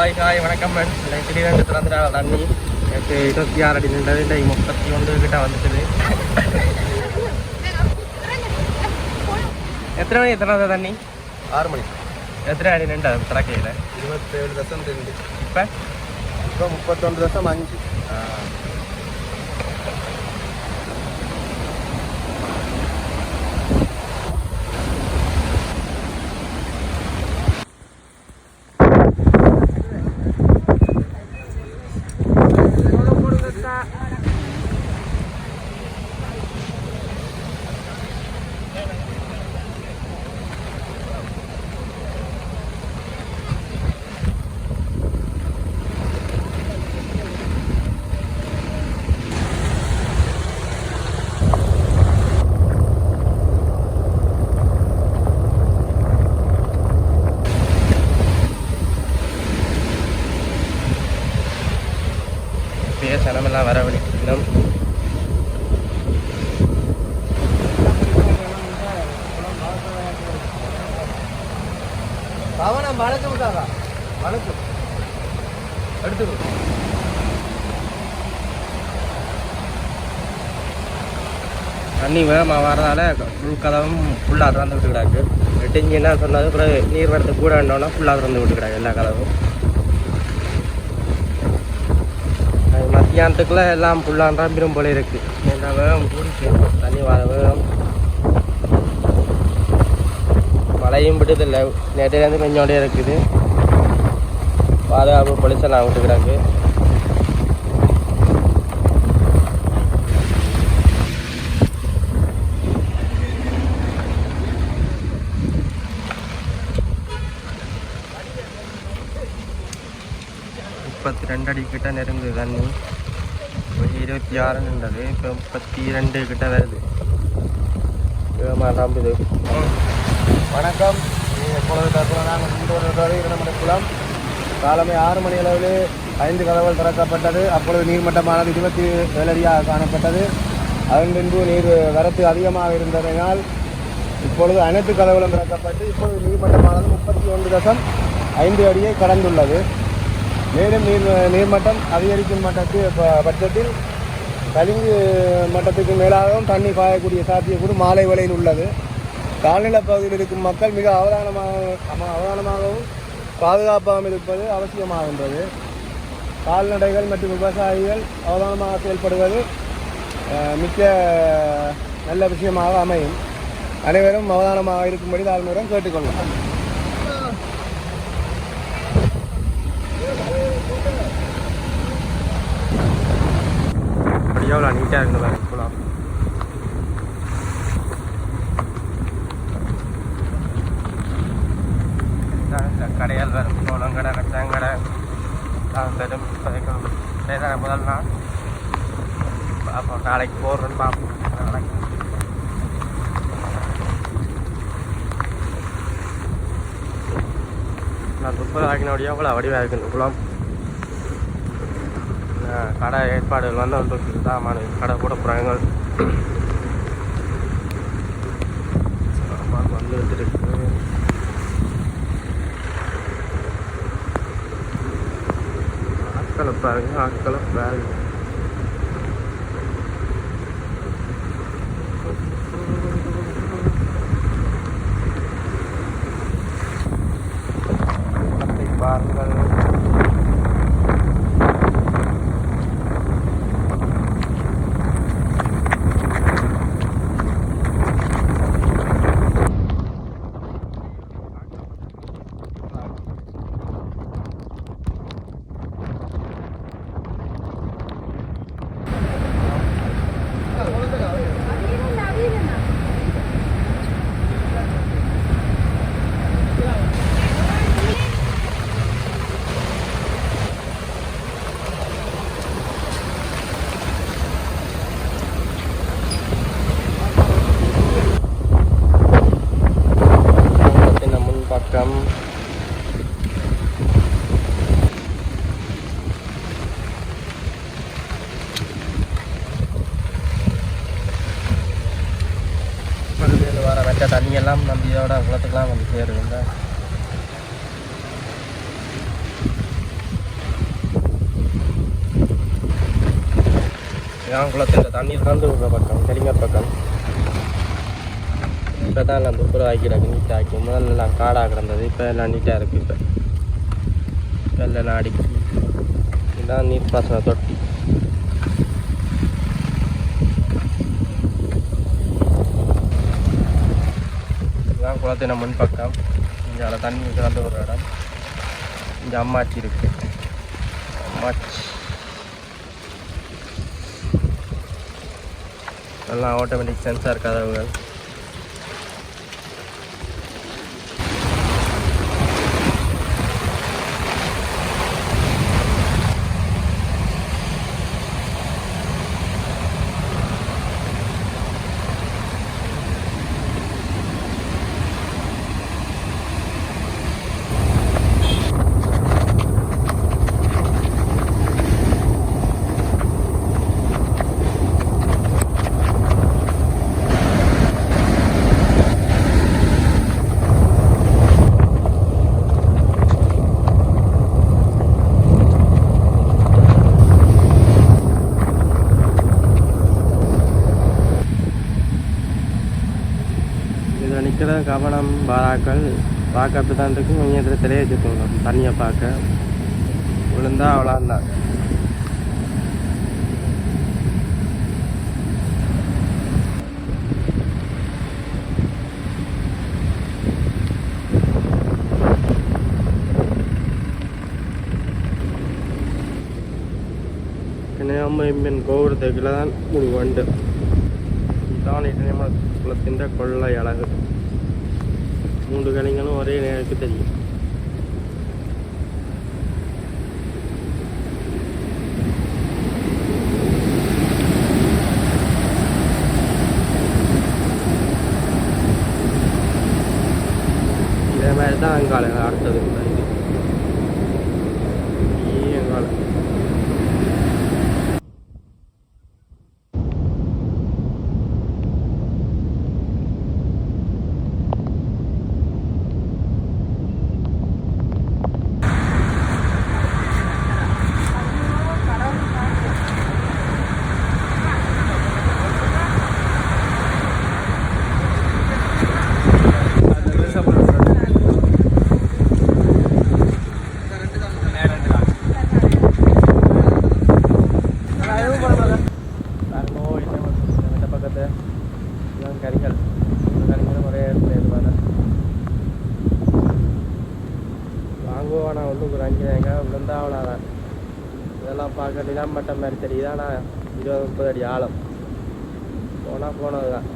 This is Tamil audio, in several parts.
ஹாய் ஹாய் வணக்கம் ஃப்ரெண்ட்ஸ் எனக்கு திடீரென்று திறந்துட்டா தண்ணி எனக்கு இருபத்தி ஆறு அடி நின்றது இந்த முப்பத்தி ஒன்று கிட்ட வந்துட்டுது எத்தனை மணி எத்தனை வந்தது தண்ணி ஆறு மணி எத்தனை அடி நின்று திறக்கையில் இருபத்தேழு தசம் ரெண்டு இப்போ இப்போ முப்பத்தொன்று தசம் அஞ்சு தண்ணி வேகமாக வரதால ஃபுல் கதவும் ஃபுல்லாக திறந்து விட்டு கிடாக்கு என்ன சொன்னது பிறகு நீர் வரத்து கூட வேண்டோன்னா ஃபுல்லாக திறந்து விட்டு கிடாக்கு எல்லா கதவும். அது எல்லாம் ஃபுல்லாக நிரம்பிடும் போல இருக்குது எல்லா வேகம்? கூடிச்சு தண்ணி வர வேகம். மழையும் விடுதில்லை. நேற்றுலேருந்து கொஞ்சோடய இருக்குது. பாதுகாப்பு பொலிசெல்லாம் விட்டுக்கிறாங்க ரெண்டு அடி கிட்ட நெருங்குது தண்ணி ஒரு இருபத்தி ஆறு நின்றது இப்போ முப்பத்தி ரெண்டு கிட்ட வருது நம்புது வணக்கம் எப்பொழுது தற்போது நாங்கள் இரண்டு குளம் காலமே ஆறு மணி அளவில் ஐந்து கதவுகள் திறக்கப்பட்டது அப்பொழுது நீர்மட்டமானது இருபத்தி ஏழடியாக காணப்பட்டது அதன்பின்பு நீர் வரத்து அதிகமாக இருந்ததனால் இப்பொழுது அனைத்து கதவுகளும் திறக்கப்பட்டு இப்பொழுது நீர்மட்டமானது முப்பத்தி ஒன்று தசம் ஐந்து அடியை கடந்துள்ளது மேலும் நீர் நீர்மட்டம் அதிகரிக்கும் மட்டத்தில் ப- பட்சத்தில் கலிங்கு மட்டத்துக்கு மேலாகவும் தண்ணி பாயக்கூடிய சாத்தியக்கூடு மாலை வலையில் உள்ளது. கால்நிலை பகுதியில் இருக்கும் மக்கள் மிக அவதானமாக அம- அவதானமாகவும் பாதுகாப்பாகவும் இருப்பது அவசியமாகின்றது. கால்நடைகள் மற்றும் விவசாயிகள் அவதானமாக செயல்படுவது மிக்க நல்ல விஷயமாக அமையும். அனைவரும் அவதானமாக இருக்கும்படி தாழ்மையுடன் கேட்டுக்கொள்ளலாம் அப்படியே அவ்வளோ நீட்டாக இருக்குது பாருங்க குளம் கடையால் வேறு குளம் கடை கச்சாங்கடை தான் தரும் இப்போதைக்கு சரி முதல் நாள். பார்ப்போம் நாளைக்கு போடுறோன்னு பார்ப்போம். நாளைக்கு. நான் முப்பது ஆக்கினோடைய அவ்வளோ வடிவாக இருக்குது இந்த கடை ஏற்பாடுகள் வந்து வந்து சாமான கடை கூட போகிறாங்க வந்து வந்துருக்கு ஆட்களை பாருங்க ஆட்களை பாருங்க இதான் குளத்தில் தண்ணி திறந்து விடுற பக்கம் கரிங்க பக்கம். இப்போ தான் எல்லாம் துப்புரம் ஆக்கிடாக்கு நீட்டாக ஆக்கி முதல்ல எல்லாம் காடாக கிடந்தது இப்போ எல்லாம் நீட்டாக இருக்குது இப்போ. இப்போ எல்லாம் அடிக்கி இதுதான் நீர் பாசன தொட்டி. இதுதான் குளத்தின முன் பக்கம் இங்கே அதில் தண்ணி திறந்து விடுற இடம். இங்கே அம்மாச்சி இருக்குது அம்மாச்சி. எல்லாம் ஆட்டோமேட்டிக் சென்சார் கதவுகள் இதில் நிற்கிற கவனம் பாராக்கள் பார்க்கறது தான் இருக்கும் கொஞ்சம் இடத்துல தெளிய வச்சுக்கோங்க தண்ணியை பார்க்க. விழுந்தா அவ்வளோந்தான் கன்னியாமரியம்மன் கோபுரத்துக்குள்ள தான் முடிவண்டு தான் இடைநிலை குளத்தின் கொள்ளை அழகு. மூன்று கணிகளும் ஒரே நேரத்துக்கு தெரியும். இதே மாதிரி தான் அங்காள அடுத்தது பக்கத்து இதெல்லாம் கறிகள் இந்த கறிகளும் ஒரே இடத்துல இருப்பாங்க வாங்குவோம் ஆனால் ஒன்றும் ஒரு அஞ்சு எங்க விழுந்தாவனா இதெல்லாம் பார்க்க நிலம் மட்டம் மாதிரி தெரியுது ஆனால் இருபது முப்பது அடி ஆழம் போனால் போனது தான்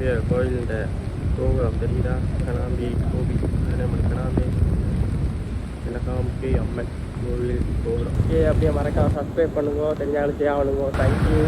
கணாம்பிய கோயிலுண்ட கோபுரம் தெரியுதா? கணாம்பி கோபி நம்ம கணாம்பி இலக்காம்பி அம்மன் கோவில் கோபுரம். ஓகே அப்படியே மறக்காம சப்ஸ்கிரைப் பண்ணுங்க. தெரிஞ்சாலும் செய்யணுங்க தேங்க்யூ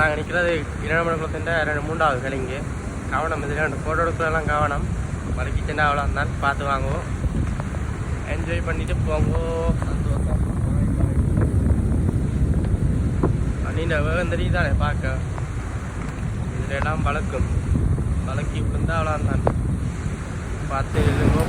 நாங்கள் நிற்கிறது இரண்டு ரெண்டு மூன்றாவது கிளிங்கு கவனம் இதில் ரெண்டு ஃபோட்டோ எடுக்கலாம் கவனம். மலைக்கு சின்ன அவ்வளோ இருந்தாலும் பார்த்து வாங்குவோம். என்ஜாய் பண்ணிவிட்டு போங்கோ. சந்தோஷம். நீண்ட வேகம் தெரியுதானே பார்க்க? இதில் எல்லாம் பழக்கும் பழக்கி விழுந்தா அவ்வளோ தான் பார்த்து எழுதுங்க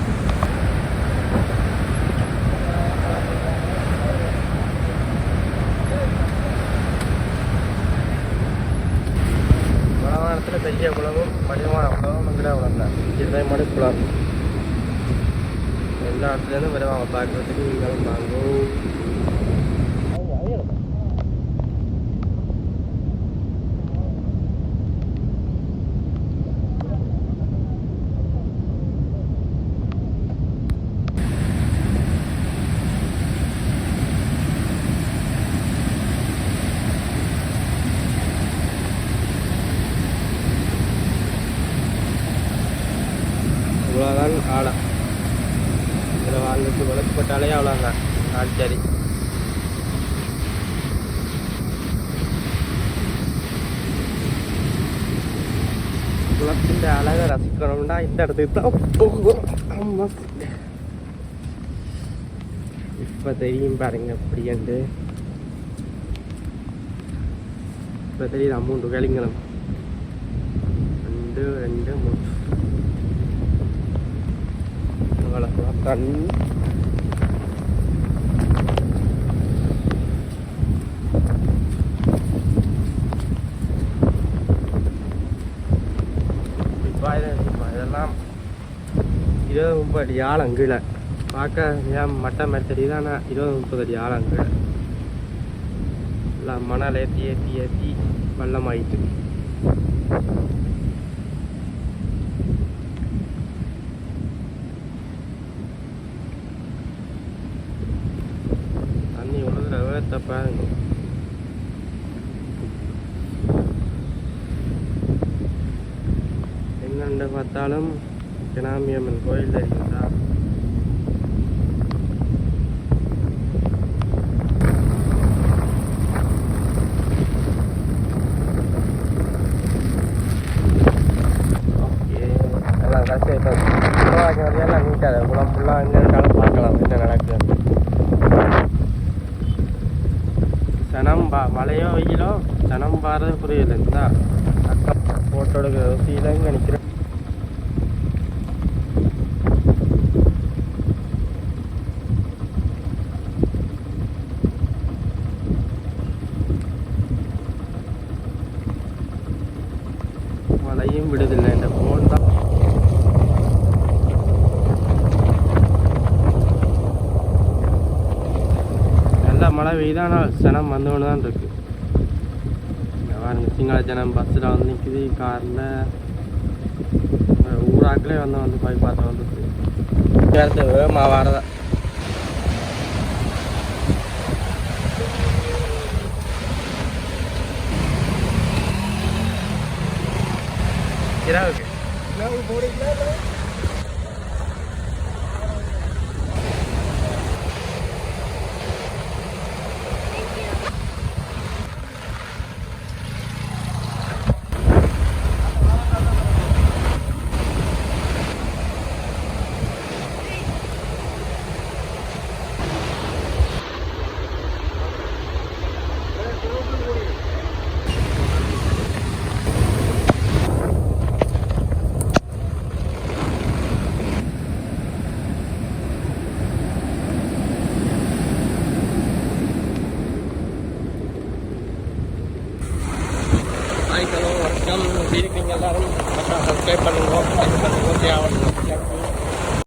வடவானத்தில் பெரிய குளமும் மடிவான குளமும் மங்கிட குளம் தான் இருபது மணி குளம் எல்லா இடத்துலேருந்து வருவாங்க. பார்க்குறதுக்கு போட்டாலே அவ்வளோங்க ஆள் சரி. குளத்தின் அழகை ரசிக்கணும்னா இந்த இடத்துக்கு தான் போகும் ஆமா. இப்ப தெரியும் பாருங்க அப்படின்ட்டு இப்போ தெரியுது அமௌண்ட் வேலைங்களும் ரெண்டு ரெண்டு மூணு. அவ்வளோ தண்ணி இப்போ இது- இப்போ இதெல்லாம் இருபது முப்பது அடி ஆழம் கீழே. பார்க்க ஏன் மட்டை மாதிரி தெரியுது ஆனால் இருபது முப்பது அடி ஆழம் கீழே. எல்லாம் மணல் ஏற்றி ஏற்றி ஏற்றி வெள்ளமாயிட்டு. தண்ணி விழுதுற வேத்த பாருங்க. எங்கண்ட பார்த்தாலும் கிணாமியம்மன் கோயில் தெரியுதா ஓகே எல்லாம் கடைசி இப்போ குளவாக்கி வரையெல்லாம் நீட்டாக குளம் ஃபுல்லாக எங்கே இருக்காலும் பார்க்கலாம் என்ன நடக்குது சனம் பா மழையோ வெயிலோ சனம் பாறது புரியல இருந்தா அக்கா ஃபோட்டோ எடுக்கிற ருசியில் இங்கே நிற்கிறேன் எங்கேயும் விடுதில்லை. இந்த ஃபோன் தான். நல்லா மழை பெய்தானால் ஜனம் வந்தவொன்னு தான் இருக்கு. பாருங்க சிங்கள ஜனம் பஸ்ஸில் வந்து நிற்குது காரில் ஊராக்கிலே வந்து வந்து போய் பார்த்து வந்துருக்கு வேகமாக வரதான். જરાવ કે?